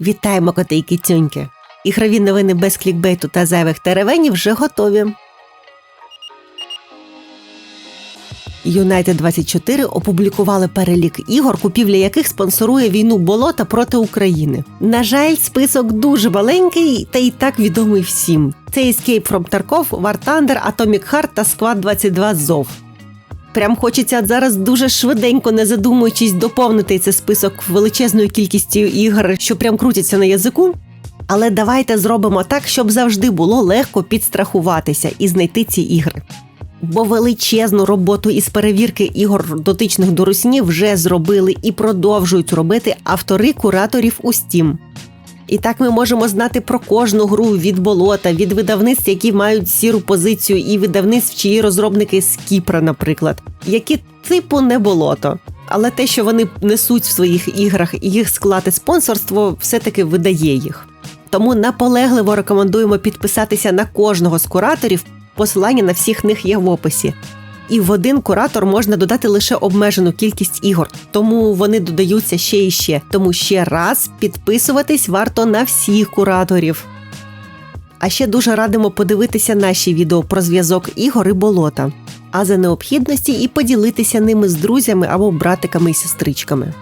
Вітаємо коти і кицюньки! Ігрові новини без клікбейту та зайвих теревенів вже готові. United 24 опублікували перелік ігор, купівля яких спонсорує війну болота проти України. На жаль, список дуже маленький та і так відомий всім. Це Escape from Tarkov, War Thunder, Atomic Heart та Squad 22 Зов. Прям хочеться зараз дуже швиденько, не задумуючись, доповнити цей список величезною кількістю ігор, що прям крутяться на язику. Але давайте зробимо так, щоб завжди було легко підстрахуватися і знайти ці ігри. Бо величезну роботу із перевірки ігор дотичних до русні вже зробили і продовжують робити автори кураторів у Steam. І так ми можемо знати про кожну гру від болота, від видавництв, які мають сіру позицію, і видавництв, чиї розробники з Кіпра, наприклад, які типу не болото. Але те, що вони несуть в своїх іграх і їх склад і спонсорство, все-таки видає їх. Тому наполегливо рекомендуємо підписатися на кожного з кураторів. Посилання на всіх них є в описі. І в один куратор можна додати лише обмежену кількість ігор, тому вони додаються ще і ще. Тому ще раз підписуватись варто на всіх кураторів. А ще дуже радимо подивитися наші відео про зв'язок ігор і болота, а за необхідності і поділитися ними з друзями або братиками і сестричками.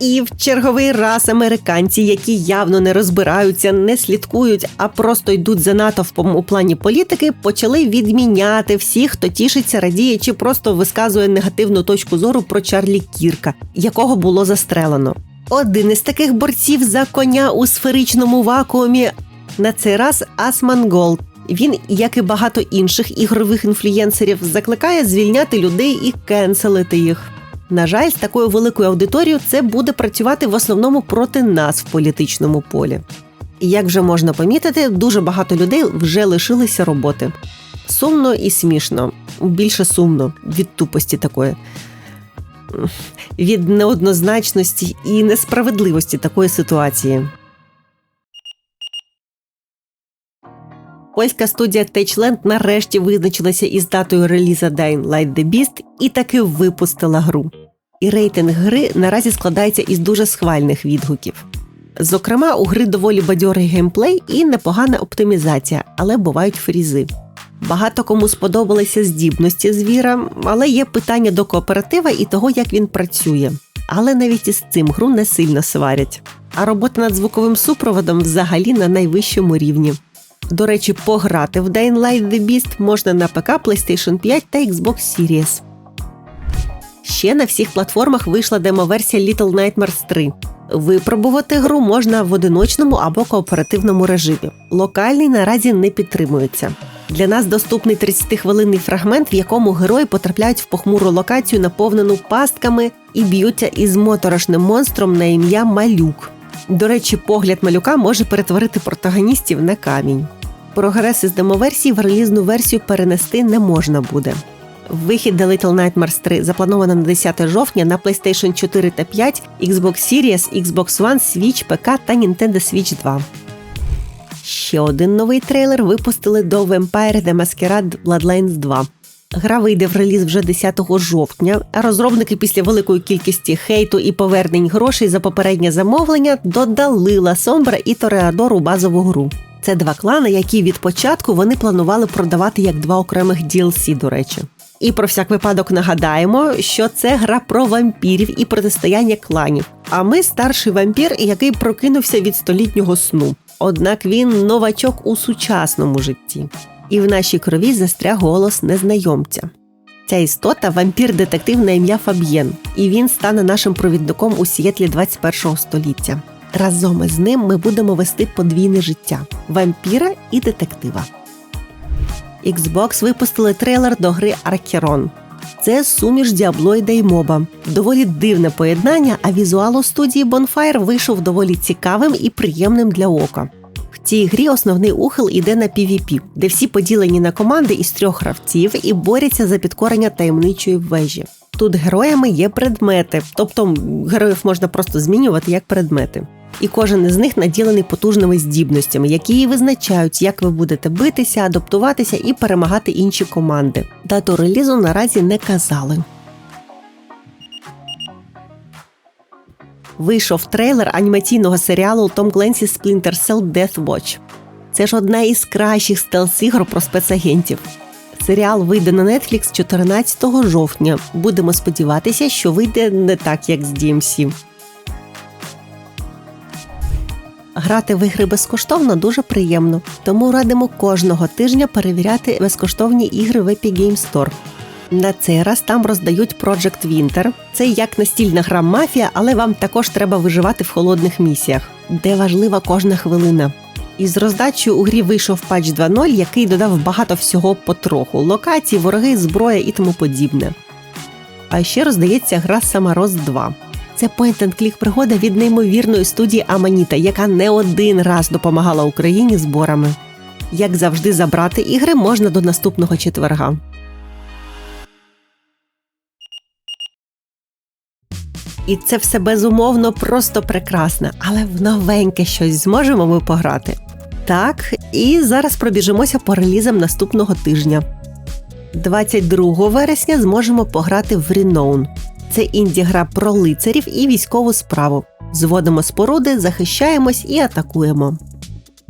І в черговий раз американці, які явно не розбираються, не слідкують, а просто йдуть за натовпом у плані політики, почали відміняти всіх, хто тішиться, радіє чи просто висказує негативну точку зору про Чарлі Кірка, якого було застрелено. Один із таких борців за коня у сферичному вакуумі на цей раз Асман Голд. Він, як і багато інших ігрових інфлюєнсерів, закликає звільняти людей і кенселити їх. На жаль, з такою великою аудиторією це буде працювати в основному проти нас в політичному полі. І як вже можна помітити, дуже багато людей вже лишилися роботи. Сумно і смішно, більше сумно від тупості такої, від неоднозначності і несправедливості такої ситуації. Польська студія Techland нарешті визначилася із датою реліза Dying Light The Beast і таки випустила гру. І рейтинг гри наразі складається із дуже схвальних відгуків. Зокрема, у гри доволі бадьорий геймплей і непогана оптимізація, але бувають фрізи. Багато кому сподобалися здібності звіра, але є питання до кооператива і того, як він працює. Але навіть із цим гру не сильно сварять. А робота над звуковим супроводом взагалі на найвищому рівні. До речі, пограти в Dying Light The Beast можна на ПК, PlayStation 5 та Xbox Series. Ще на всіх платформах вийшла демоверсія Little Nightmares 3. Випробувати гру можна в одиночному або кооперативному режимі. Локальний наразі не підтримується. Для нас доступний 30-хвилинний фрагмент, в якому герої потрапляють в похмуру локацію, наповнену пастками і б'ються із моторошним монстром на ім'я Малюк. До речі, погляд малюка може перетворити протагоністів на камінь. Прогрес із демоверсії в релізну версію перенести не можна буде. Вихід The Little Nightmares 3 заплановано на 10 жовтня на PlayStation 4 та 5, Xbox Series, Xbox One, Switch, ПК та Nintendo Switch 2. Ще один новий трейлер випустили до Vampire The Masquerade Bloodlines 2. Гра вийде в реліз вже 10 жовтня, а розробники після великої кількості хейту і повернень грошей за попереднє замовлення додали Ла Сомбра і Тореадор у базову гру. Це два клани, які від початку вони планували продавати як два окремих DLC, до речі. І про всяк випадок нагадаємо, що це гра про вампірів і протистояння кланів. А ми старший вампір, який прокинувся від столітнього сну. Однак він новачок у сучасному житті. І в нашій крові застряг голос незнайомця. Ця істота вампір-детектив на ім'я Фаб'єн, і він стане нашим провідником у Сієтлі 21 століття. Разом із ним ми будемо вести подвійне життя вампіра і детектива. Xbox випустили трейлер до гри Аркерон. Це суміш діаблоїда і моба. Доволі дивне поєднання, а візуал у студії Bonfire вийшов доволі цікавим і приємним для ока. В цій грі основний ухил іде на PvP, де всі поділені на команди із трьох гравців і борються за підкорення таємничої вежі. Тут героями є предмети, тобто героїв можна просто змінювати як предмети. І кожен із них наділений потужними здібностями, які визначають, як ви будете битися, адаптуватися і перемагати інші команди. Дату релізу наразі не казали. Вийшов трейлер анімаційного серіалу Tom Clancy's Splinter Cell Death Watch. Це ж одна із кращих стелс-ігор про спецагентів. Серіал вийде на Netflix 14 жовтня. Будемо сподіватися, що вийде не так, як з DMC. Грати в ігри безкоштовно дуже приємно, тому радимо кожного тижня перевіряти безкоштовні ігри в Epic Games Store. На цей раз там роздають Project Winter. Це як настільна гра мафія, але вам також треба виживати в холодних місіях, де важлива кожна хвилина. Із роздачею у грі вийшов патч 2.0, який додав багато всього потроху: локації, вороги, зброя і тому подібне. А ще роздається гра Самороз 2. Це point-and-click пригода від неймовірної студії Аманіта, яка не один раз допомагала Україні зборами. Як завжди, забрати ігри можна до наступного четверга. І це все безумовно просто прекрасно, але в новеньке щось зможемо ми пограти. Так, і зараз пробіжимося по релізам наступного тижня. 22 вересня зможемо пограти в Renown. Це інді-гра про лицарів і військову справу. Зводимо споруди, захищаємось і атакуємо.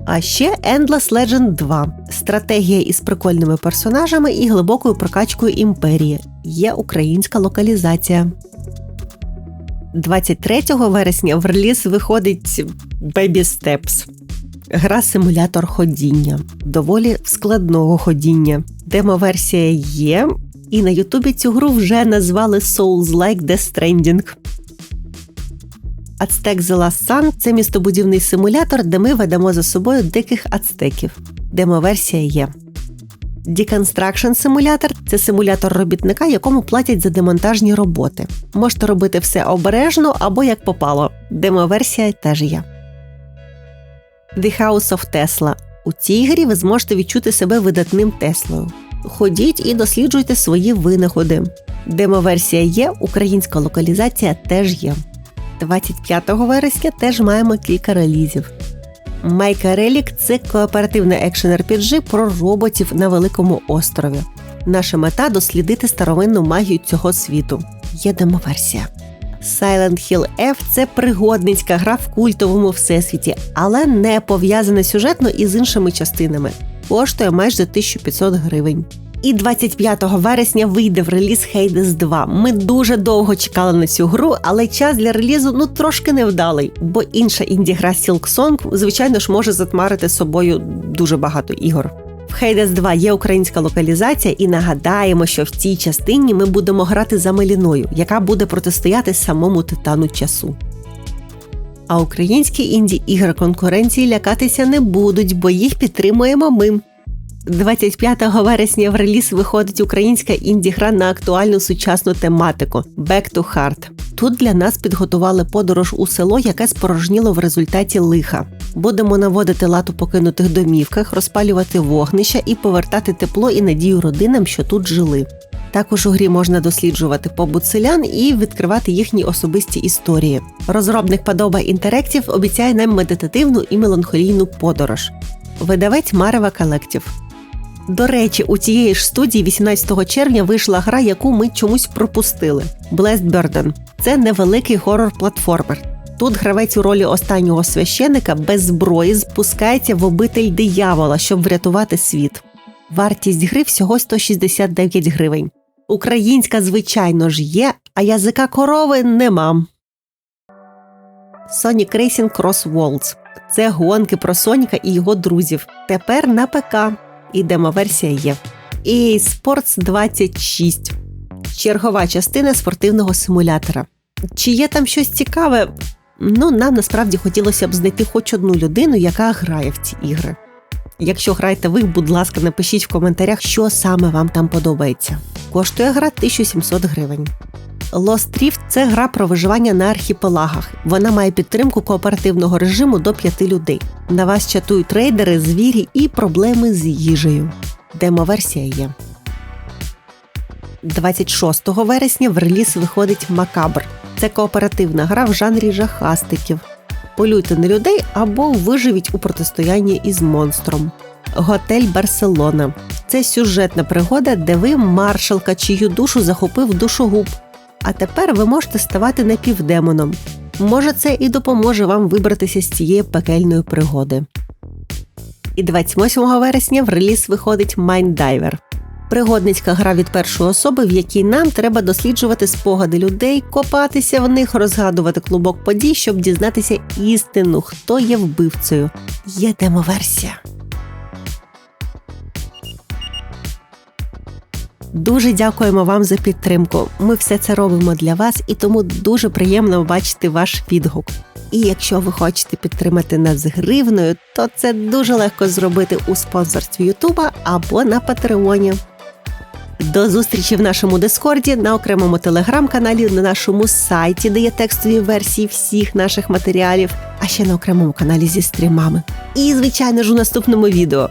А ще Endless Legend 2 стратегія із прикольними персонажами і глибокою прокачкою імперії. Є українська локалізація. 23 вересня в реліз виходить Baby Steps. Гра симулятор ходіння, доволі складного ходіння. Демо-версія є, і на Ютубі цю гру вже назвали Souls-like Death Stranding. Aztec The Last Sun – це містобудівний симулятор, де ми ведемо за собою диких ацтеків. Демо-версія є. Deconstruction симулятор це симулятор робітника, якому платять за демонтажні роботи. Можете робити все обережно або як попало. Демо-версія теж є. The House of Tesla. У цій грі ви зможете відчути себе видатним Теслою. Ходіть і досліджуйте свої винаходи. Демо-версія є, українська локалізація теж є. 25 вересня теж маємо кілька релізів. Майка Релік це кооперативний екшен RPG про роботів на великому острові. Наша мета дослідити старовинну магію цього світу. Є демо-версія. Silent Hill F – це пригодницька гра в культовому всесвіті, але не пов'язана сюжетно із іншими частинами. Коштує майже 1500 гривень. І 25 вересня вийде в реліз Hades 2. Ми дуже довго чекали на цю гру, але час для релізу ну трошки невдалий, бо інша інді-гра Silk Song, звичайно ж, може затмарити собою дуже багато ігор. В Hades 2 є українська локалізація, і нагадаємо, що в цій частині ми будемо грати за Меліною, яка буде протистояти самому титану часу. А українські інді ігри конкуренції лякатися не будуть, бо їх підтримуємо ми. 25 вересня в реліз виходить українська інді-гра на актуальну сучасну тематику Back to Heart. Тут для нас підготували подорож у село, яке спорожніло в результаті лиха. Будемо наводити лад у покинутих домівках, розпалювати вогнища і повертати тепло і надію родинам, що тут жили. Також у грі можна досліджувати побут селян і відкривати їхні особисті історії. Розробник Подоба Інтеректів обіцяє нам медитативну і меланхолійну подорож. Видавець Марева Колектів. До речі, у цієї ж студії 18 червня вийшла гра, яку ми чомусь пропустили: Blessed Burden. Це невеликий хорор-платформер. Тут гравець у ролі останнього священика без зброї спускається в обитель диявола, щоб врятувати світ. Вартість гри всього 169 гривень. Українська, звичайно ж, є, а язика корови нема. Sonic Racing Cross Worlds. Це гонки про Соніка і його друзів. Тепер на ПК. І демо-версія є. EA Sports 26. Чергова частина спортивного симулятора. Чи є там щось цікаве? Ну, нам насправді хотілося б знайти хоч одну людину, яка грає в ці ігри. Якщо граєте ви, будь ласка, напишіть в коментарях, що саме вам там подобається. Коштує гра 1700 гривень. Lost Rift – це гра про виживання на архіпелагах. Вона має підтримку кооперативного режиму до п'яти людей. На вас чатують рейдери, звірі і проблеми з їжею. Демо-версія є. 26 вересня в реліз виходить Макабр. Це кооперативна гра в жанрі жахастиків. Полюйте на людей або виживіть у протистоянні із монстром. Готель Барселона. Це сюжетна пригода, де ви маршалка, чию душу захопив душогуб. А тепер ви можете ставати напівдемоном. Може, це і допоможе вам вибратися з цієї пекельної пригоди. І 28 вересня в реліз виходить Minddiver. Пригодницька гра від першої особи, в якій нам треба досліджувати спогади людей, копатися в них, розгадувати клубок подій, щоб дізнатися істину, хто є вбивцею. Є демоверсія. Дуже дякуємо вам за підтримку. Ми все це робимо для вас, і тому дуже приємно бачити ваш відгук. І якщо ви хочете підтримати нас гривною, то це дуже легко зробити у спонсорстві Ютуба або на Патреоні. До зустрічі в нашому Дискорді, на окремому телеграм-каналі, на нашому сайті, де є текстові версії всіх наших матеріалів, а ще на окремому каналі зі стрімами. І, звичайно ж, у наступному відео.